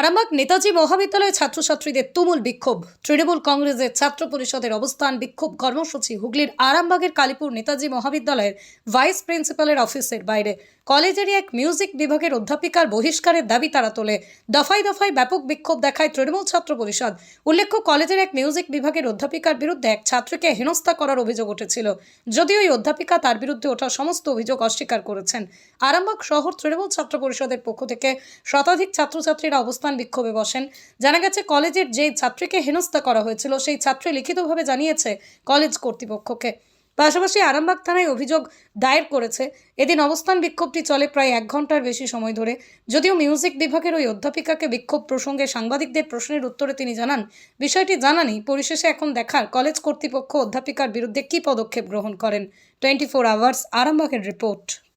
আরামবাগ নেতাজি মহাবিদ্যালয়ের ছাত্রছাত্রীদের তুমুল বিক্ষোভ। তৃণমূল কংগ্রেসের ছাত্র পরিষদের অবস্থান বিক্ষোভ। কর্মসূচি হুগলির আরামবাগের কালীপুর নেতাজি মহাবিদ্যালয়ের ভাইস প্রিন্সিপালের অফিসের বাইরে। কলেজেরই এক মিউজিক বিভাগের অধ্যাপিকার বহিষ্কারের দাবি তারা তোলে। দফায় দফায় ব্যাপক বিক্ষোভ দেখায় তৃণমূল ছাত্র পরিষদ। উল্লেখ্য, কলেজের এক মিউজিক বিভাগের অধ্যাপিকার বিরুদ্ধে এক ছাত্রীকে হেনস্থা করার অভিযোগ উঠেছিল। যদিও এই অধ্যাপিকা তার বিরুদ্ধে ওঠা সমস্ত অভিযোগ অস্বীকার করেছেন। আরামবাগ শহর তৃণমূল ছাত্র পরিষদের পক্ষ থেকে শতাধিক ছাত্রছাত্রীরা অবস্থান বিক্ষোভে বসেন। জানা গেছে, কলেজের যে ছাত্রীকে হেনস্থা করা হয়েছিল, সেই ছাত্রী লিখিতভাবে জানিয়েছে কলেজ কর্তৃপক্ষকে। পাশাপাশি আরামবাগ থানায় অভিযোগ দায়ের করেছে, এদিন অবস্থান বিক্ষোভটি চলে প্রায় এক ঘণ্টার বেশি সময় ধরে। যদিও মিউজিক বিভাগের ওই অধ্যাপিকাকে বিক্ষোভ প্রসঙ্গে সাংবাদিকদের প্রশ্নের উত্তরে তিনি জানান, বিষয়টি জানানি, পরিশেষে এখন দেখার কলেজ কর্তৃপক্ষ অধ্যাপিকার বিরুদ্ধে কী পদক্ষেপ গ্রহণ করেন। টোয়েন্টি ফোর আওয়ার্স, আরামবাগের রিপোর্ট।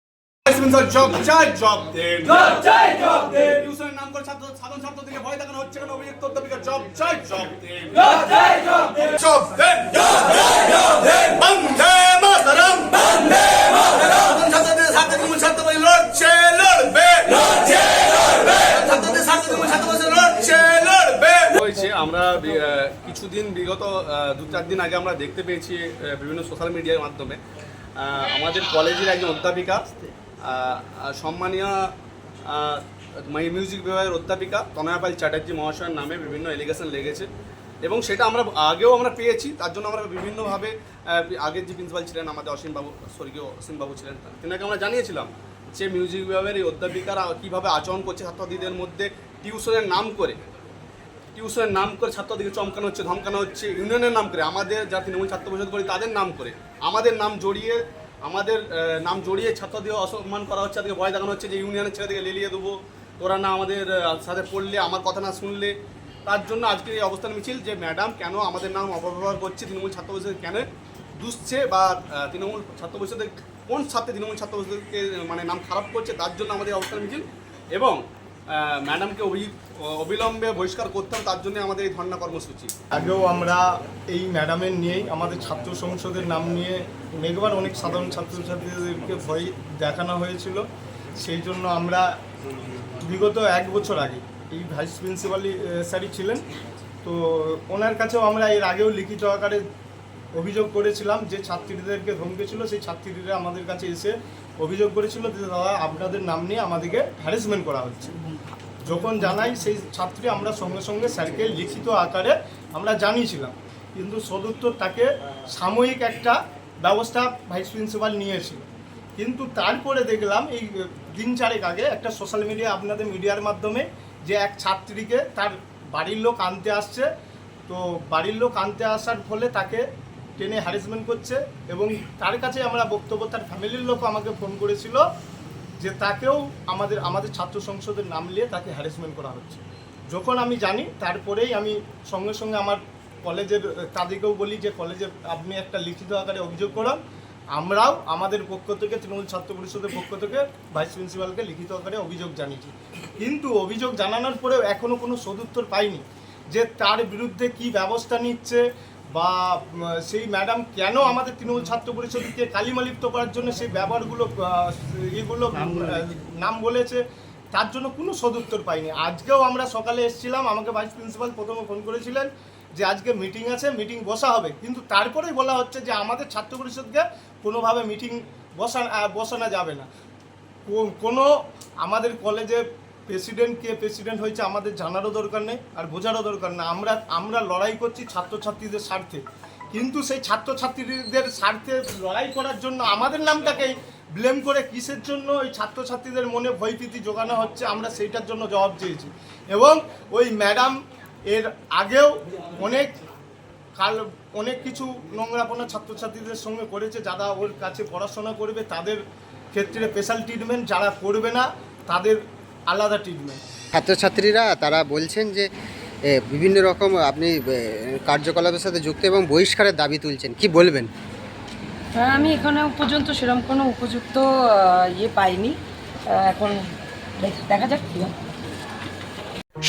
জব চাই জব দেন জব চাই জব দেন টিউশনের নাম করে ছাত্র সাধারণ ছাত্র থেকে ভয় দেখানো হচ্ছে কেন? অভিযুক্ত অধ্যাপিকা জব চাই জব দেন জব চাই জব দেন জব দেন জব চাই জব দেন বন্দে মাতরম বন্দে মাতরম ছাত্রদের সাথে তুমি ছাত্র লড়ছে লড়বে। লড়ছে লড়বে। ছাত্রদের সাথে তুমি ছাত্র লড়ছে লড়বে। হয়েছে আমরা কিছুদিন বিগত দু চার দিন আগে আমরা দেখতে পেয়েছি বিভিন্ন সোশ্যাল মিডিয়ার মাধ্যমে। আমাদের কলেজের একজন অধ্যাপিকা সম্মানীয় মিউজিক বিভাগের অধ্যাপিকা তনয়াপাল চ্যাটার্জি মহাশয়ের নামে বিভিন্ন এলিগেশন লেগেছে। এবং সেটা আমরা আগেও আমরা পেয়েছি, তার জন্য আমরা বিভিন্নভাবে আগের যে প্রিন্সিপাল ছিলেন আমাদের অসীমবাবু, স্বর্গীয় অসীমবাবু ছিলেন, তেনাকে আমরা জানিয়েছিলাম যে মিউজিক বিভাগের এই অধ্যাপিকারা কীভাবে আচরণ করছে ছাত্রছাত্রীদের মধ্যে টিউশনের নাম করে। টিউশনের নাম করে ছাত্রদেরকে চমকানো হচ্ছে, ধমকানো হচ্ছে, ইউনিয়নের নাম করে, আমাদের যা তৃণমূল ছাত্র পরিষদ করি তাদের নাম করে, আমাদের নাম জড়িয়ে আমাদের নাম জড়িয়ে ছাত্রদের অসম্মান করা হচ্ছে, তাদেরকে ভয় দেখানো হচ্ছে যে ইউনিয়নের ছেলেদেরকে লেলিয়ে দেবো। তোরা না আমাদের সাথে পড়লে, আমার কথা না শুনলে। তার জন্য আজকে এই অবস্থান মিছিল যে ম্যাডাম কেন আমাদের নাম অপব্যবহার করছে, তৃণমূল ছাত্র পরিষদ কেন দুষছে বা তৃণমূল ছাত্র পরিষদের কোন ছাত্রে তৃণমূল ছাত্র পরিষদকে মানে নাম খারাপ করছে, তার জন্য আমাদের অবস্থান মিছিল। এবং ম্যাডামকে অবিলম্বে বহিষ্কার করতে তার জন্য আমাদের এই ধর্ণা কর্মসূচি। আগেও আমরা এই ম্যাডামের নিয়েই আমাদের ছাত্র সংসদের নাম নিয়ে অনেকবার অনেক সাধারণ ছাত্রছাত্রীদেরকে ভয় দেখানো হয়েছিল। সেই জন্য আমরা বিগত এক বছর আগে এই ভাইস প্রিন্সিপালই স্যারই ছিলেন। তো ওনার কাছেও আমরা এর আগেও লিখিত আকারে অভিযোগ করেছিলাম যে ছাত্রীদেরকে ধমকেছিল সেই ছাত্রীরা আমাদের কাছে এসে অভিযোগ করেছিল যে, দাদা, আপনাদের নাম নিয়ে আমাদেরকে হ্যারাসমেন্ট করা হচ্ছে। যখন জানাই, সেই ছাত্রী আমরা সঙ্গে সঙ্গে স্যারকে লিখিত আকারে আমরা জানিয়েছিলাম। কিন্তু সদুত্তর তাকে সাময়িক একটা ব্যবস্থা ভাইস প্রিন্সিপাল নিয়েছিল। কিন্তু তারপরে দেখলাম, এই দিন চারেক আগে একটা সোশ্যাল মিডিয়া, আপনাদের মিডিয়ার মাধ্যমে যে এক ছাত্রীকে তার বাড়ির লোক আনতে আসছে। তো বাড়ির লোক আনতে আসার ফলে তাকে টেনে হ্যারাসমেন্ট করছে এবং তার কাছে আমরা বক্তব্য, তার ফ্যামিলির লোক আমাকে ফোন করেছিল যে তাকেও আমাদের আমাদের ছাত্র সংসদের নাম নিয়ে তাকে হ্যারাসমেন্ট করা হচ্ছে। যখন আমি জানি, তারপরেই আমি সঙ্গে সঙ্গে আমার কলেজের, তাদেরকেও বলি যে কলেজে আপনি একটা লিখিত আকারে অভিযোগ করান। আমরাও আমাদের পক্ষ থেকে, তৃণমূল ছাত্র পরিষদের পক্ষ থেকে ভাইস প্রিন্সিপালকে লিখিত আকারে অভিযোগ জানিয়েছি। কিন্তু অভিযোগ জানানোর পরেও এখনও কোনো সদুত্তর পাইনি যে তার বিরুদ্ধে কি ব্যবস্থা নিচ্ছে বা সেই ম্যাডাম কেন আমাদের তৃণমূল ছাত্র পরিষদকে কালিমালিপ্ত করার জন্য সেই ব্যবহারগুলো এগুলো নাম বলেছে। তার জন্য কোনো সদুত্তর পাইনি। আজকেও আমরা সকালে এসেছিলাম আমাকে ভাইস প্রিন্সিপাল প্রথমে ফোন করেছিলেন যে আজকে মিটিং আছে মিটিং বসা হবে। কিন্তু তারপরেই বলা হচ্ছে যে আমাদের ছাত্র পরিষদকে কোনোভাবে মিটিং বসা বসানো যাবে না। কোনো আমাদের কলেজে প্রেসিডেন্ট কে প্রেসিডেন্ট হয়েছে আমাদের জানারও দরকার নেই আর বোঝারও দরকার নেই আমরা আমরা লড়াই করছি ছাত্রছাত্রীদের স্বার্থে। কিন্তু সেই ছাত্রছাত্রীদের স্বার্থে লড়াই করার জন্য আমাদের নামটাকেই ব্লেম করে কিসের জন্য ওই ছাত্রছাত্রীদের মনে ভয়ভীতি জোগানো হচ্ছে, আমরা সেইটার জন্য জবাব চেয়েছি। এবং ওই ম্যাডাম এর আগেও অনেক কাল, অনেক কিছু নোংরাপনা ছাত্রছাত্রীদের সঙ্গে করেছে, যারা ওর কাছে পড়াশোনা করবে, তাদের ক্ষেত্রে স্পেশাল ট্রিটমেন্ট যারা করবে না, তাদের আলাদা ট্রিটমেন্ট ছাত্রছাত্রীরা তারা বলছেন যে বিভিন্ন রকম আপনি কার্যকলাপের সাথে যুক্ত এবং বহিষ্কারের দাবি তুলছেন। কি বলবেন? হ্যাঁ আমি এখানে পর্যন্ত সেরকম কোনো উপযুক্ত ইয়ে পাইনি। এখন দেখা যাক কী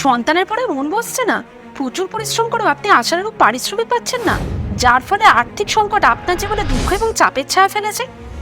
সন্তানের পরে মন বসছে না। প্রচুর পরিশ্রম করেও আপনি আশানুরূপ পারিশ্রমিক পাচ্ছেন না। যার ফলে আর্থিক সংকট আপনার জীবনে দুঃখ এবং চাপের ছায়া ফেলেছে।